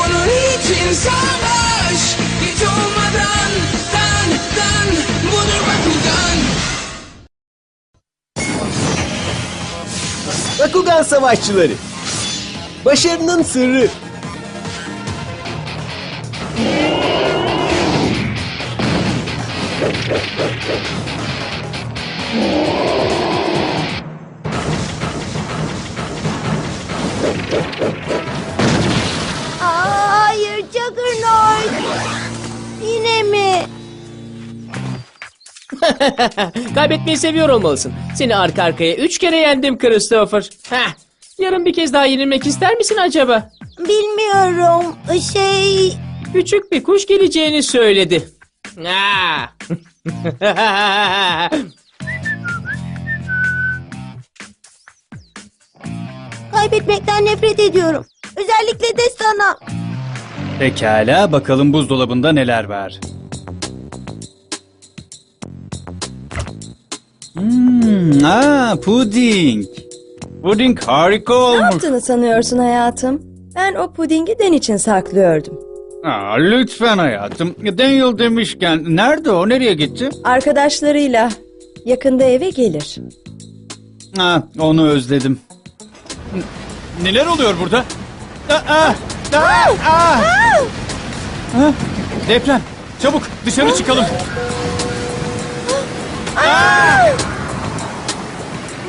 Bunun için savaş Hiç olmadan Dan dan Budur Bakugan Bakugan Savaşçıları. Başarının sırrı. Kaybetmeyi seviyor olmalısın. Seni arka arkaya üç kere yendim Christopher. Heh. Yarın bir kez daha yenilmek ister misin acaba? Bilmiyorum. Şey... Küçük bir kuş geleceğini söyledi. Aa. Kaybetmekten nefret ediyorum. Özellikle de sana. Pekala bakalım buzdolabında neler var. Hmm, aa, puding. Puding harika Ne olmuş. yaptığını sanıyorsun hayatım? Ben o pudingi Den için saklıyordum. Aa, lütfen hayatım. Daniel demişken nerede o? Nereye gitti? Arkadaşlarıyla yakında eve gelir. Ha, onu özledim. Neler oluyor burada? Aa, aa, aa, aa. Ha? Deprem. Çabuk dışarı çıkalım.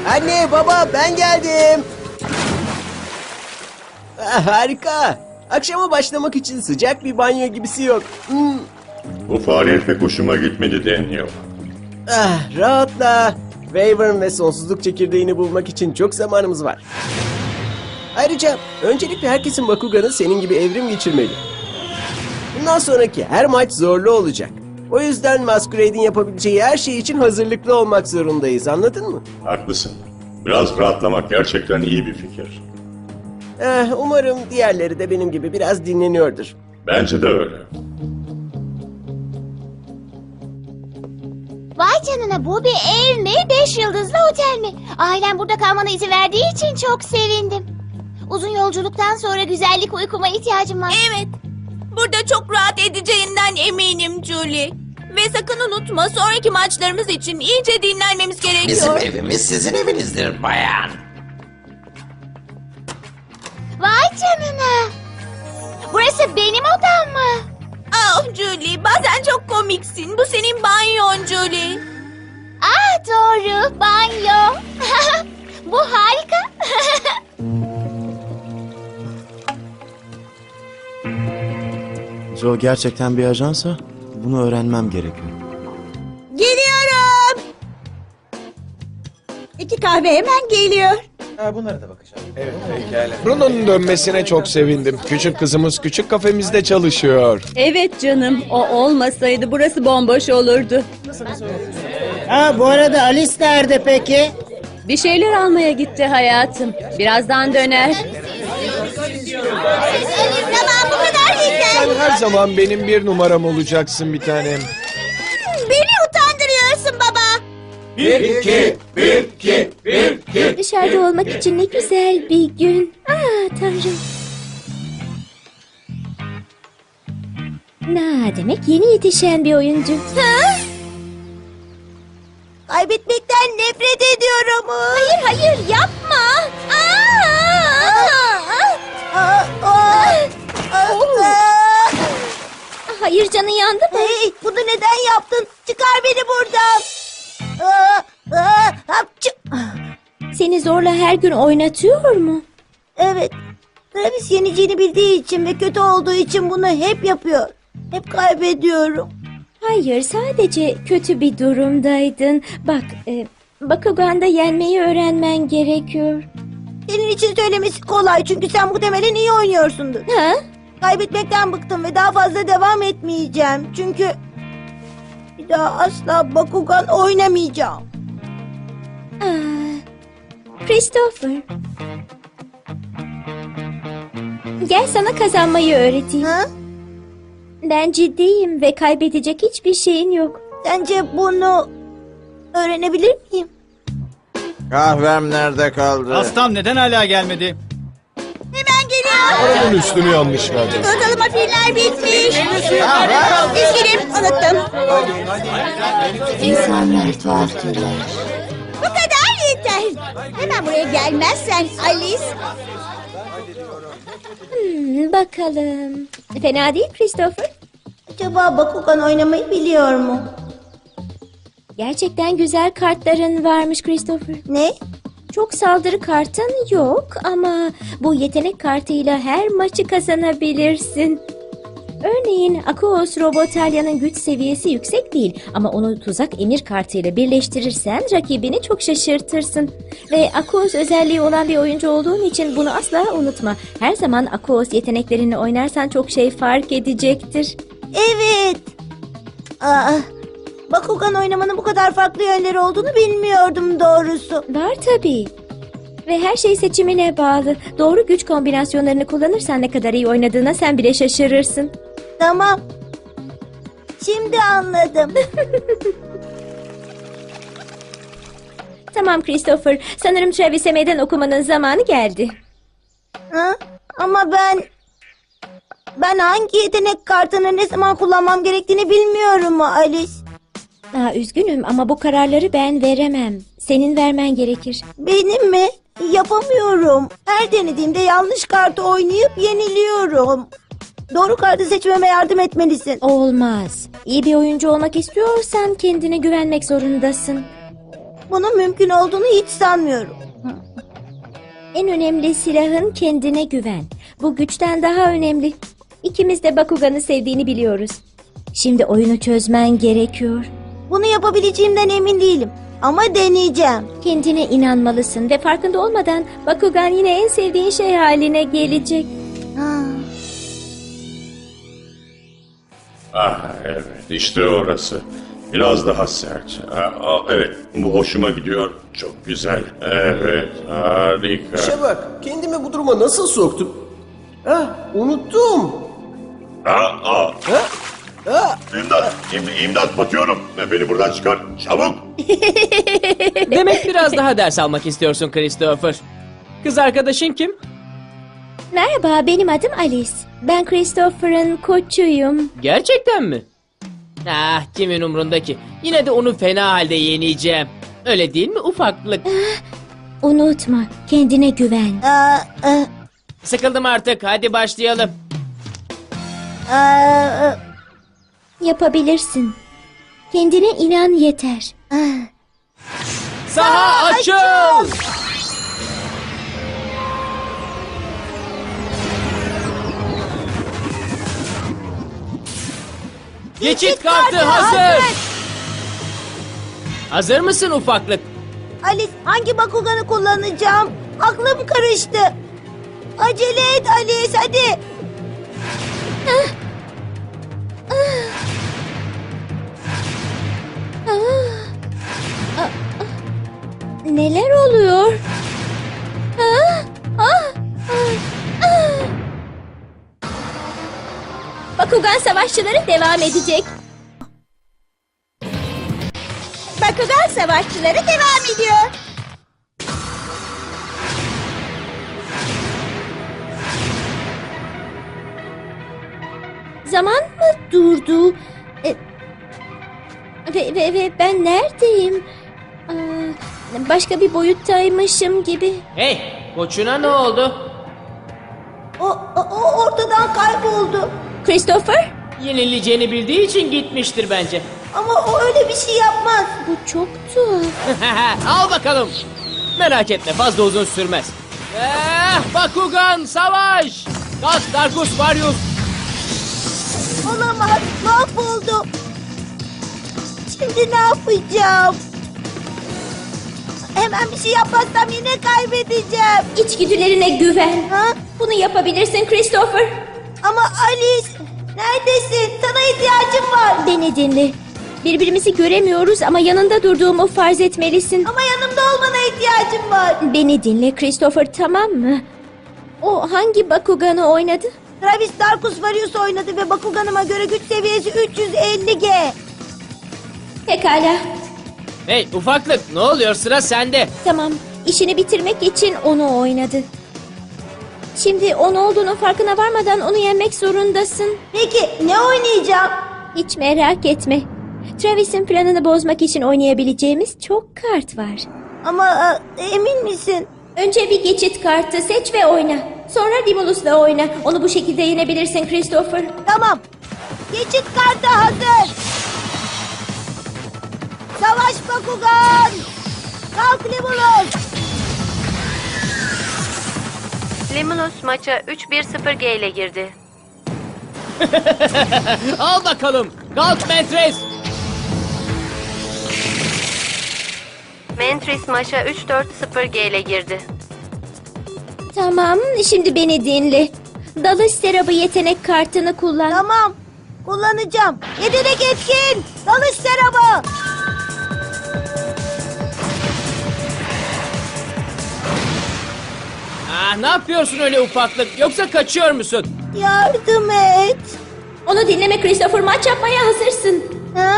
Anne, baba ben geldim. Ah, harika. Akşama başlamak için sıcak bir banyo gibisi yok. Hmm, Bu faaliyet pek hoşuma gitmedi Daniel. ah, rahatla. Wyvern ve sonsuzluk çekirdeğini bulmak için çok zamanımız var. Ayrıca öncelikle herkesin Bakugan'ı senin gibi evrim geçirmeli. Bundan sonraki her maç zorlu olacak. O yüzden Masquerade'in yapabileceği her şey için hazırlıklı olmak zorundayız anladın mı? Haklısın. Biraz rahatlamak gerçekten iyi bir fikir. Eh, umarım diğerleri de benim gibi biraz dinleniyordur. Bence de öyle. Vay canına bu bir ev mi? Beş yıldızlı otel mi? Ailem burada kalmana izin verdiği için çok sevindim. Uzun yolculuktan sonra güzellik uykuma ihtiyacım var. Evet. Burada çok rahat edeceğinden eminim Julie. Ve sakın unutma sonraki maçlarımız için iyice dinlenmemiz gerekiyor. Bizim evimiz sizin evinizdir bayan. Vay canına. Burası benim odam mı? Ah Julie bazen çok komiksin. Bu senin banyon Julie. Ah doğru banyo. bu harika. Joe gerçekten bir ajansa bunu öğrenmem gerekiyor. Geliyorum. İki kahve hemen geliyor. Bruno'nun dönmesine çok sevindim. Küçük kızımız küçük kafemizde çalışıyor. Evet canım, o olmasaydı burası bomboş olurdu. Ha bu arada Alice nerede peki? Bir şeyler almaya gitti hayatım. Birazdan döner. Yeter. Sen her zaman benim bir numaram olacaksın bir tanem. Beni utandırıyorsun baba. Dışarıda olmak için ne güzel bir gün. Ah tanrım. Na demek yeni yetişen bir oyuncu. Kaybetmekten nefret ediyorum. Hayır hayır yapma. Hayır canın yandı mı? Hey, bunu neden yaptın? Çıkar beni buradan. Aa, aa, hapçı. Seni zorla her gün oynatıyor mu? Evet. Travis yeneceğini bildiği için ve kötü olduğu için bunu hep yapıyor. Hep kaybediyorum. Hayır, sadece kötü bir durumdaydın. Bak, e, Bakugan'da yenmeyi öğrenmen gerekiyor. Senin için söylemesi kolay çünkü sen muhtemelen iyi oynuyorsundur. Ha? Kaybetmekten bıktım ve daha fazla devam etmeyeceğim. Çünkü bir daha asla Bakugan oynamayacağım. Aa, Christopher. Gel sana kazanmayı öğreteyim. Ha? Ben ciddiyim ve kaybedecek hiçbir şeyin yok. Sence bunu öğrenebilir miyim? Kahvem nerede kaldı? Hastam neden hala gelmedi? Hemen geliyor. Onun üstünü yanlış verdim. Çikolatalı muffinler bitmiş. Üzgünüm unuttum. İnsanlar tuhaf Bu kadar yeter. Hemen buraya gelmezsen Alice. Hmm, bakalım. Fena değil Christopher. Acaba Bakugan oynamayı biliyor mu? Gerçekten güzel kartların varmış Christopher. Ne? Çok saldırı kartın yok ama bu yetenek kartıyla her maçı kazanabilirsin. Örneğin Akos Robotalya'nın güç seviyesi yüksek değil ama onu tuzak emir kartıyla birleştirirsen rakibini çok şaşırtırsın. Ve Akos özelliği olan bir oyuncu olduğun için bunu asla unutma. Her zaman Akos yeteneklerini oynarsan çok şey fark edecektir. Evet. Aa, Bakugan oynamanın bu kadar farklı yönleri olduğunu bilmiyordum doğrusu. Var tabii. Ve her şey seçimine bağlı. Doğru güç kombinasyonlarını kullanırsan ne kadar iyi oynadığına sen bile şaşırırsın. Tamam. Şimdi anladım. Tamam Christopher, sanırım Travis'e meydan okumanın zamanı geldi. Ha? Ama ben... Ben hangi yetenek kartını ne zaman kullanmam gerektiğini bilmiyorum Alice. Aa, üzgünüm ama bu kararları ben veremem. Senin vermen gerekir. Benim mi? Yapamıyorum. Her denediğimde yanlış kartı oynayıp yeniliyorum. Doğru kartı seçmeme yardım etmelisin. Olmaz. İyi bir oyuncu olmak istiyorsan kendine güvenmek zorundasın. Bunun mümkün olduğunu hiç sanmıyorum. En önemli silahın kendine güven. Bu güçten daha önemli. İkimiz de Bakugan'ı sevdiğini biliyoruz. Şimdi oyunu çözmen gerekiyor. Bunu yapabileceğimden emin değilim. Ama deneyeceğim. Kendine inanmalısın ve farkında olmadan Bakugan yine en sevdiğin şey haline gelecek. Ha. Ah evet işte orası. Biraz daha sert. Aa, aa, evet bu hoşuma gidiyor. Çok güzel. Evet harika. İşe bak, kendimi bu duruma nasıl soktum? Ah, unuttum. Aa, aa. Ha? Ah, İmdat, im, imdat batıyorum. Beni buradan çıkar. Çabuk. Demek biraz daha ders almak istiyorsun Christopher. Kız arkadaşın kim? Merhaba, benim adım Alice. Ben Christopher'ın koçuyum. Gerçekten mi? Ah kimin umrundaki. Yine de onu fena halde yeneceğim. Öyle değil mi ufaklık? Unutma, kendine güven. Aa, aa, Sıkıldım artık hadi başlayalım. aa, Yapabilirsin. Kendine inan yeter. Saha açıl! Geçit kartı hazır. Hazır mısın ufaklık? Alice hangi Bakugan'ı kullanacağım? Aklım karıştı. Acele et Alice hadi. Neler oluyor? Bakugan savaşçıları devam edecek. Bakugan savaşçıları devam ediyor. Zaman mı durdu? E, ve, ve, ve ben neredeyim? Başka bir boyuttaymışım gibi. Hey koçuna ne oldu? O, o, o ortadan kayboldu. Christopher? Yenileceğini bildiği için gitmiştir bence. Ama o öyle bir şey yapmaz. Bu çok tuhaf. Al bakalım. Merak etme fazla uzun sürmez. Eh, Bakugan savaş! Kalk Darkus Varius! Olamaz. Mahvoldum. Şimdi ne yapacağım? Hemen bir şey yapmazsam yine kaybedeceğim. İçgüdülerine güven. Ha? Bunu yapabilirsin Christopher. Ama Alice neredesin? Sana ihtiyacım var. Beni dinle. Birbirimizi göremiyoruz ama yanında durduğumu farz etmelisin. Ama yanımda olmana ihtiyacım var. Beni dinle Christopher tamam mı? O hangi Bakugan'ı oynadı? Travis Darkus Varius oynadı ve Bakuganıma göre güç seviyesi 350G. Pekala. Hey ufaklık ne oluyor sıra sende. Tamam. İşini bitirmek için onu oynadı. Şimdi onun olduğunun farkına varmadan onu yenmek zorundasın. Peki ne oynayacağım? Hiç merak etme. Travis'in planını bozmak için oynayabileceğimiz çok kart var. Ama e, emin misin? Önce bir geçit kartı seç ve oyna. Sonra Dimulus'la oyna. Onu bu şekilde yenebilirsin Christopher. Tamam. Geçit kartı hazır. Savaş Bakugan. Kalk Limulus. Limulus maça 3-1-0G ile girdi. Al bakalım. Kalk Mentres. Mantris maça 3-4-0G ile girdi. Tamam, şimdi beni dinle. Dalış serabı yetenek kartını kullan. Tamam. Kullanacağım. Yetenek etkin. Dalış serabı. Ah, ne yapıyorsun öyle ufaklık? Yoksa kaçıyor musun? Yardım et. Onu dinleme Christopher, maç yapmaya hazırsın. Ha?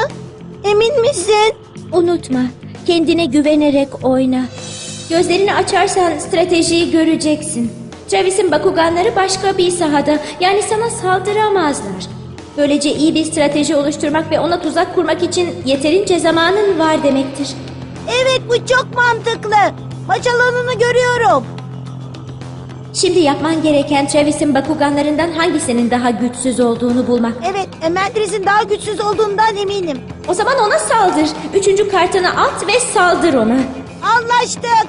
Emin misin? Unutma, kendine güvenerek oyna. Gözlerini açarsan stratejiyi göreceksin. Travis'in Bakuganları başka bir sahada, yani sana saldıramazlar. Böylece iyi bir strateji oluşturmak ve ona tuzak kurmak için yeterince zamanın var demektir. Evet bu çok mantıklı. Maç alanını görüyorum. Şimdi yapman gereken Travis'in Bakuganlarından hangisinin daha güçsüz olduğunu bulmak. Evet, Emendris'in daha güçsüz olduğundan eminim. O zaman ona saldır. Üçüncü kartını at ve saldır ona. Anlaştık.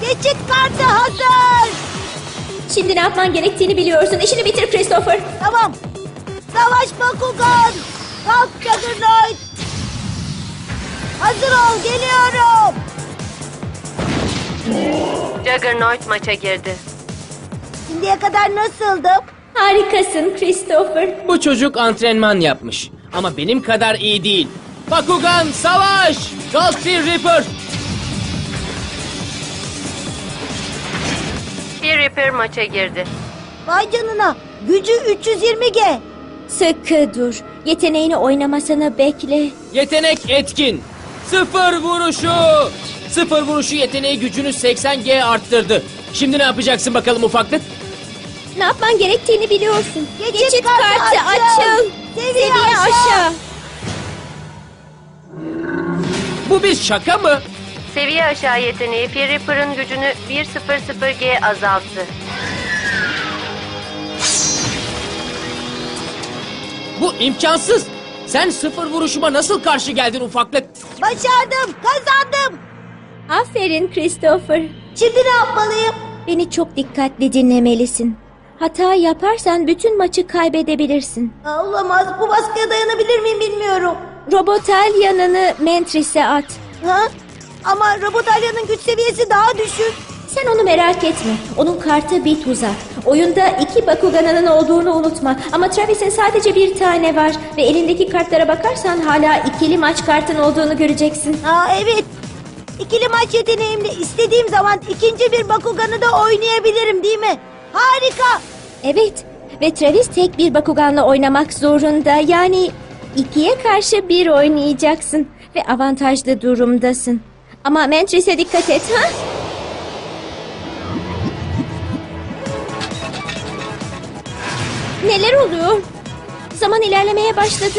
Geçit kartı hazır. Şimdi ne yapman gerektiğini biliyorsun. İşini bitir Christopher. Tamam. Savaş Bakugan. Kalk Juggernaut. Hazır ol, geliyorum. Juggernaut maça girdi. Şimdiye kadar nasıldım? Harikasın Christopher. Bu çocuk antrenman yapmış. Ama benim kadar iyi değil. Bakugan savaş! Fear Reaper! Fear Reaper maça girdi. Vay canına. Gücü 320G. Sıkı dur. Yeteneğini oynamasını bekle. Yetenek etkin. Sıfır vuruşu. Sıfır vuruşu yeteneği gücünü 80G arttırdı. Şimdi ne yapacaksın bakalım ufaklık? Ne yapman gerektiğini biliyorsun. Geçit kartı açıl. Seviye aşağı. Bu bir şaka mı? Seviye aşağı yeteneği Fear Reaper'ın gücünü 1-0-0G azalttı. Bu imkansız. Sen sıfır vuruşuma nasıl karşı geldin ufaklık? Başardım, kazandım. Aferin Christopher. Şimdi ne yapmalıyım? Beni çok dikkatli dinlemelisin. Hata yaparsan bütün maçı kaybedebilirsin. Aa, olamaz, bu baskıya dayanabilir miyim bilmiyorum. Robotalyanını Mentris'e at. Ha? Ama Robotalya'nın güç seviyesi daha düşük. Sen onu merak etme. Onun kartı bir tuzak. Oyunda iki Bakugan'ının olduğunu unutma. Ama Travis'in sadece bir tane var. Ve elindeki kartlara bakarsan hala ikili maç kartın olduğunu göreceksin. Aa, evet. İkili maç yeteneğimle istediğim zaman ikinci bir Bakugan'ı da oynayabilirim değil mi? Harika. Evet. Ve Travis tek bir Bakugan'la oynamak zorunda. Yani ikiye karşı bir oynayacaksın. Ve avantajlı durumdasın. Ama Mantris'e dikkat et ha? Neler oluyor? Zaman ilerlemeye başladı.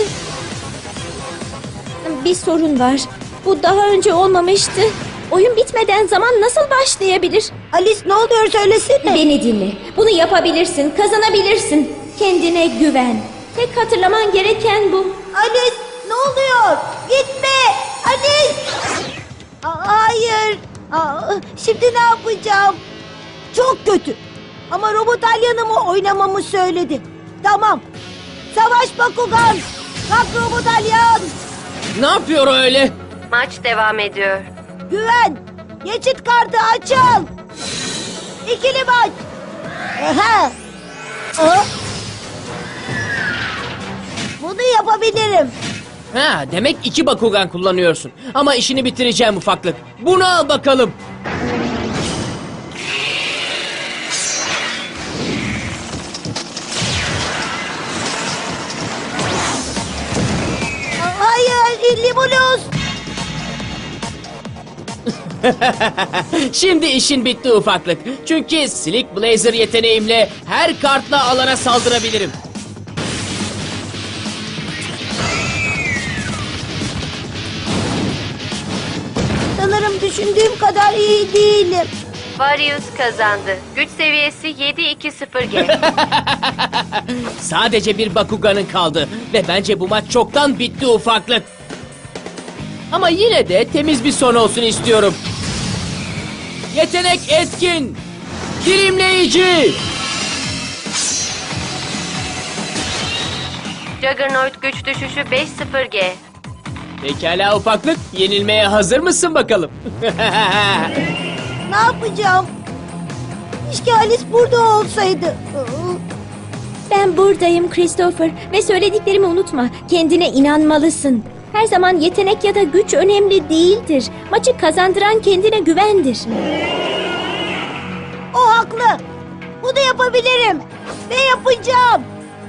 Bir sorun var. Bu daha önce olmamıştı. Oyun bitmeden zaman nasıl başlayabilir? Alice ne oluyor söylesene. Beni dinle. Bunu yapabilirsin, kazanabilirsin. Kendine güven. Tek hatırlaman gereken bu. Alice ne oluyor? Gitme! Alice! Aa, hayır. Aa, şimdi ne yapacağım? Çok kötü. Ama robot alyanımı oynamamı söyledi. Tamam. Savaş Bakugan. Kalk robot alyan. Ne yapıyor öyle? Maç devam ediyor. Güven. Geçit kartı açıl. İkili maç. Aha. Aa. Bunu yapabilirim. Ha, demek iki Bakugan kullanıyorsun. Ama işini bitireceğim ufaklık. Bunu al bakalım. Şimdi işin bitti ufaklık. Çünkü Slick Blazer yeteneğimle her kartla alana saldırabilirim. Sanırım düşündüğüm kadar iyi değilim. Varius kazandı. Güç seviyesi 7-2-0G. Sadece bir Bakugan'ın kaldı. Ve bence bu maç çoktan bitti ufaklık. Ama yine de temiz bir son olsun istiyorum. Yetenek etkin. Dilimleyici. Juggernaut güç düşüşü 5-0G. Pekala ufaklık. Yenilmeye hazır mısın bakalım? Ne yapacağım? Keşke Alice burada olsaydı. Ben buradayım Christopher ve söylediklerimi unutma. Kendine inanmalısın. Her zaman yetenek ya da güç önemli değildir. Maçı kazandıran kendine güvendir. O haklı. Bunu yapabilirim. Ve yapacağım.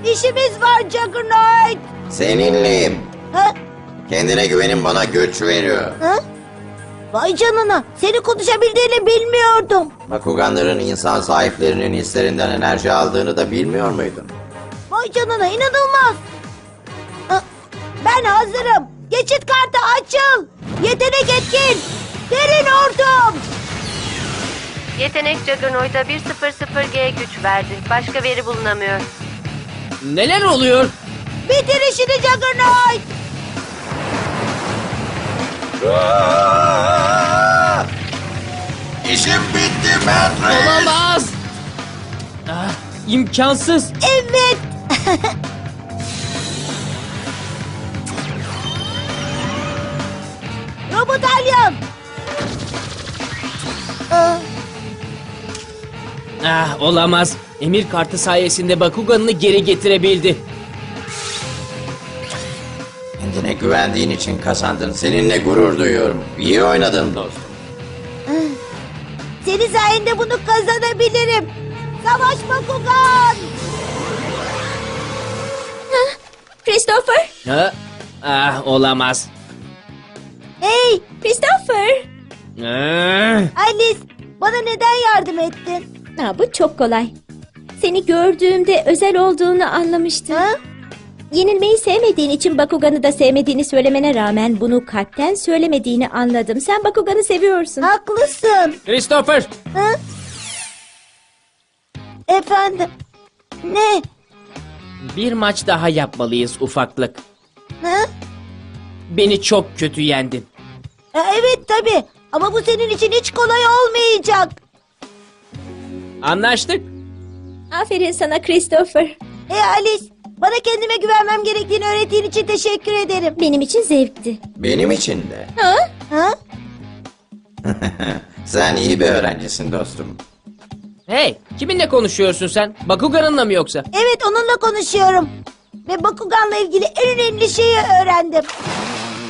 İşimiz var Juggernaut. Seninleyim. Ha? Kendine güvenin bana güç veriyor. Ha? Vay canına. Seni konuşabildiğini bilmiyordum. Bakuganların insan sahiplerinin hislerinden enerji aldığını da bilmiyor muydun? Vay canına inanılmaz. Ha, Ben hazırım. Geçit kartı açıl. Yetenek etkin. Derin ordum. Yetenek Juggernaut'a 1-0-0G güç verdi. Başka veri bulunamıyor. Neler oluyor? Bitir işini Juggernaut. İşim bitti Matrix. Olamaz. Ah, imkansız. Evet. Alyan. Aa, Ah, olamaz. Emir kartı sayesinde Bakugan'ını geri getirebildi. Kendine güvendiğin için kazandın. Seninle gurur duyuyorum. İyi oynadın dostum. Senin sayende bunu kazanabilirim. Savaş Bakugan. Christopher! Ha? Ah, olamaz. Hey Christopher! Ah. Alice bana neden yardım ettin? Ha, bu çok kolay. Seni gördüğümde özel olduğunu anlamıştım. Ha? Yenilmeyi sevmediğin için Bakugan'ı da sevmediğini söylemene rağmen bunu kalpten söylemediğini anladım. Sen Bakugan'ı seviyorsun. Haklısın. Christopher, Ha? Efendim. Ne? bir maç daha yapmalıyız ufaklık. Ha? Beni çok kötü yendin. E, Evet tabii. Ama bu senin için hiç kolay olmayacak. Anlaştık. Aferin sana Christopher. Hey Alice, bana kendime güvenmem gerektiğini öğrettiğin için teşekkür ederim. Benim için zevkti. Benim için de. Ha? Ha? Sen iyi bir öğrencisin dostum. Hey, kiminle konuşuyorsun sen? Bakugan'ınla mı yoksa? Evet onunla konuşuyorum. Ve Bakugan'la ilgili en önemli şeyi öğrendim.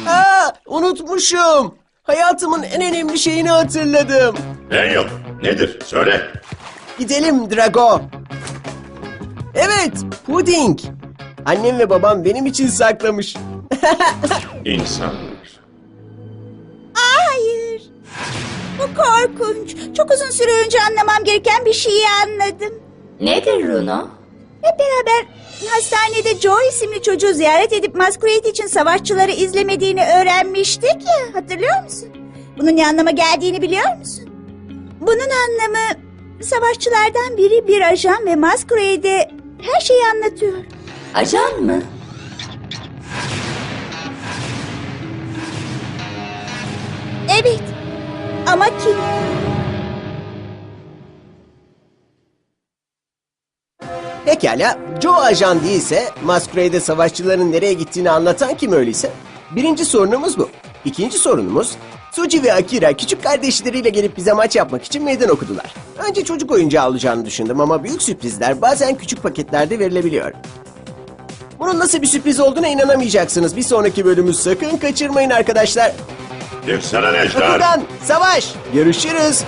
Aa, unutmuşum. Hayatımın en önemli şeyini hatırladım. Daniel, nedir? Söyle. Gidelim Drago. Evet, puding. Annem ve babam benim için saklamış. İnsanlar. Hayır. Bu korkunç. Çok uzun süre önce anlamam gereken bir şeyi anladım. Nedir Runo? Hep beraber hastanede Joe isimli çocuğu ziyaret edip Masquerade için savaşçıları izlemediğini öğrenmiştik ya. Hatırlıyor musun? Bunun ne anlama geldiğini biliyor musun? Bunun anlamı savaşçılardan biri bir ajan ve Masquerade'e her şeyi anlatıyor. Ajan mı? Evet. Ama kim? Pekala, Joe ajan değilse Masquerade'e savaşçıların nereye gittiğini anlatan kim öyleyse? Birinci sorunumuz bu. İkinci sorunumuz, Suji ve Akira küçük kardeşleriyle gelip bize maç yapmak için meydan okudular. Önce çocuk oyuncağı alacağını düşündüm ama büyük sürprizler bazen küçük paketlerde verilebiliyor. Bunun nasıl bir sürpriz olduğuna inanamayacaksınız. Bir sonraki bölümü sakın kaçırmayın arkadaşlar. Yükselen ejder. Bakugan, savaş! Görüşürüz.